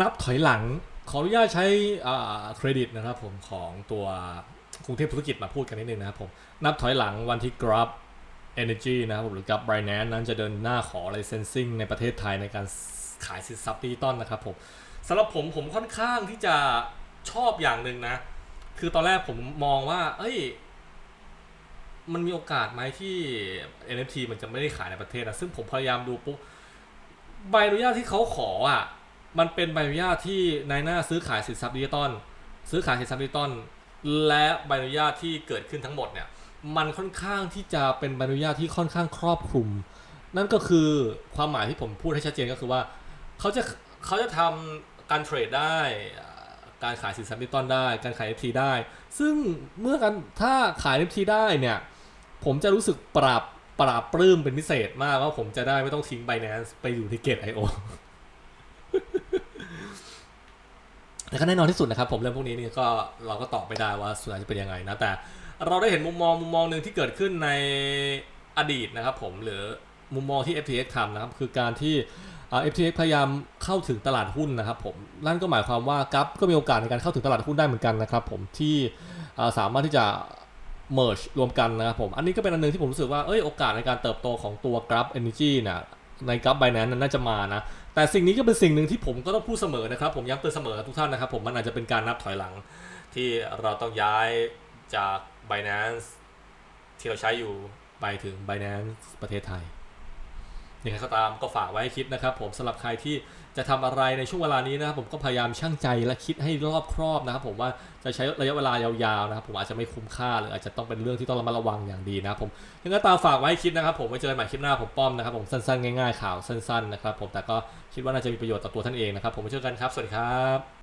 นับถอยหลังขออนุญาตใช้เครดิตนะครับผมของตัวกรุงเทพธุรกิจมาพูดกันนิดนึงนะครับผมนับถอยหลังวันที่ Grab Energy นะครับผมหรือ Grab Binance นั้นจะเดินหน้าขอ licensing ในประเทศไทยในการขายสินทรัพย์ดิจิตอลนะครับผมสำหรับผมผมค่อนข้างที่จะชอบอย่างหนึ่งนะ คือตอนแรกผมมองว่า เอ้ย มันมีโอกาสไหมที่ NFT มันจะไม่ได้ขายในประเทศนะซึ่งผมพยายามดูปุ๊บใบอนุญาตที่เขาขออะ มันเป็นใบอนุญาตที่นายหน้าซื้อขายสินทรัพย์ดิจิตอลซื้อขายสินทรัพย์ดิจิตอลและใบอนุญาตที่เกิดขึ้นทั้งหมดเนี่ยมันค่อนข้างที่จะเป็นใบอนุญาตที่ค่อนข้างครอบคลุม นั่นก็คือความหมายที่ผมพูดให้ชัดเจนก็คือว่าเขาจะเขาจะทำการเทรดได้การขายสินทรัพย์ดิจิตอลได้ การขาย NFT ได้ ซึ่งเมื่อกันถ้าขาย NFT ได้เนี่ย ผมจะรู้สึกปรับปราบปลื้มเป็นพิเศษมากว่าผมจะได้ไม่ต้องทิ้ง Binance ไปอยู่ที่ Gate IO แต่ก็แน่นอนที่สุดนะครับผมเรื่องพวกนี้นี่ก็เราก็ตอบไม่ได้ว่าสุดท้ายจะเป็นยังไงนะแต่เราได้เห็นมุมมองมุมมองหนึ่งที่เกิดขึ้นในอดีตนะครับผมหรือมุมมองที่ FTX ทำนะครับคือการที่ FTX พยายามเข้าถึงตลาดหุ้นนะครับผมนั่นก็หมายความว่ากัฟก็มีโอกาสในการเข้าถึงตลาดหุ้นได้เหมือนกันนะครับผมที่สามารถที่จะ merge รวมกันนะครับผมอันนี้ก็เป็นอันหนึงที่ผมรู้สึกว่าเอ้ยโอกาสในการเติบโตของตัว Grab Energy เนี่ยใน Grab Binance นั้นน่าจะมานะ แต่สิ่งนี้ก็เป็นสิ่งหนึ่งที่ผมก็ต้องพูดเสมอนะครับ ผมย้ำเตือนเสมอทุกท่านนะครับ ผมมันอาจจะเป็นการนับถอยหลัง ที่เราต้องย้ายจาก Binance ที่เราใช้อยู่ไปถึง Binance ประเทศไทย ยังไงก็ตามก็ฝากไว้ให้คิดนะครับ ผมสำหรับใครที่จะทำอะไรในช่วงเวลานี้นะครับผมก็พยายามชั่งใจและคิดให้รอบครอบนะครับ ผมว่าจะใช้ระยะเวลายาวๆนะครับ ผมอาจจะไม่คุ้มค่าหรืออาจจะต้องเป็นเรื่องที่ต้องระมัดระวังอย่างดีนะครับผมยังไงก็ตามฝากไว้ให้คิดนะครับ ผมไว้เจอกันใหม่คลิปหน้าผมป้อมนะครับผมสั้นๆง่ายๆข่าวสั้นๆนะครับผมแต่ก็คิดว่าน่าจะมีประโยชน์ต่อตัวท่านเองนะครับ ผมไว้เจอกันครับสวัสดีครับ